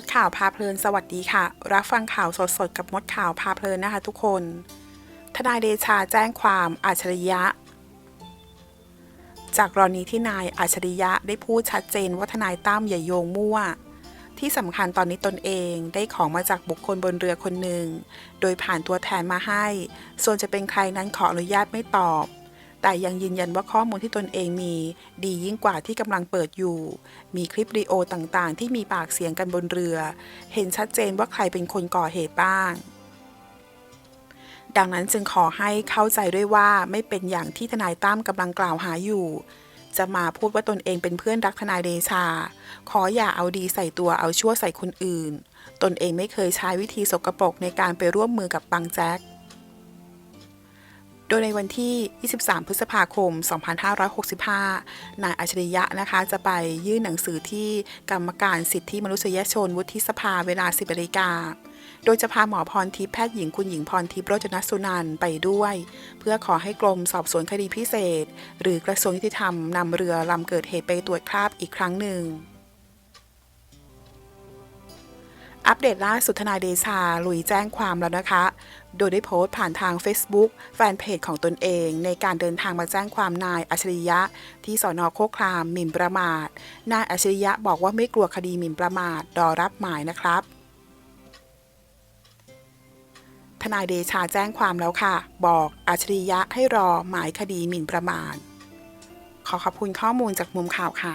ดข่าวพาเพลินสวัสดีค่ะ รับฟังข่าวสดๆกับมดข่าวพาเพลินนะคะทุกคน ทนายเดชาแจ้งความอัจฉริยะ จากกรณีที่นายอัจฉริยะได้พูดชัดเจนว่าทนายตั้มอย่าโยงมั่ว ที่สำคัญตอนนี้ตนเองได้ของมาจากบุคคลบนเรือคนหนึ่ง โดยผ่านตัวแทนมาให้ ส่วนจะเป็นใครนั้นขออนุญาตไม่ตอบ แต่ยังยืนยันว่าข้อมูลที่ตนเองมี ดียิ่งกว่าที่กำลังเปิดอยู่ มีคลิปวิดีโอต่างๆ ที่มีปากเสียงกันบนเรือ เห็นชัดเจนว่าใครเป็นคนก่อเหตุบ้าง ดังนั้นจึงขอให้เข้าใจด้วยว่าไม่เป็นอย่างที่ทนายตั้มกำลังกล่าวหาอยู่ จะมาพูดว่าตนเองเป็นเพื่อนรักทนายเดชา ขออย่าเอาดีใส่ตัวเอาชั่วใส่คนอื่น ตนเองไม่เคยใช้วิธีสกปรกในการไปร่วมมือกับบังแจ็ค โดยในวันที่ 23 พฤษภาคม 2565 นายอัจฉริยะนะคะจะไปยื่นหนังสือที่กรรมการสิทธิมนุษยชนวุฒิสภาเวลา 10นาฬิกา โดยจะพาหมอพรทิพย์แพทย์หญิงคุณหญิงพรทิพย์โรจนสุนันท์ไปด้วย เพื่อขอให้กรมสอบสวนคดีพิเศษ หรือกระทรวงยุติธรรมนำเรือลำเกิดเหตุไปตรวจคราบอีกครั้งหนึ่ง อัปเดตล่าสุดทนายเดชา ลุยแจ้งความแล้วนะคะ โดยได้โพสต์ผ่านทาง Facebook แฟนเพจของตนเอง ในการเดินทางมาแจ้งความนายอัจฉริยะ ที่สอนอโคครามหมิ่นประมาท นายอัจฉริยะบอกว่าไม่กลัวคดีหมิ่นประมาทรอรับหมายนะครับทนายเดชาแจ้งความแล้วค่ะ บอกอัจฉริยะให้รอหมายคดีหมิ่นประมาท ขอขอบคุณข้อมูลจากมุมข่าวค่ะ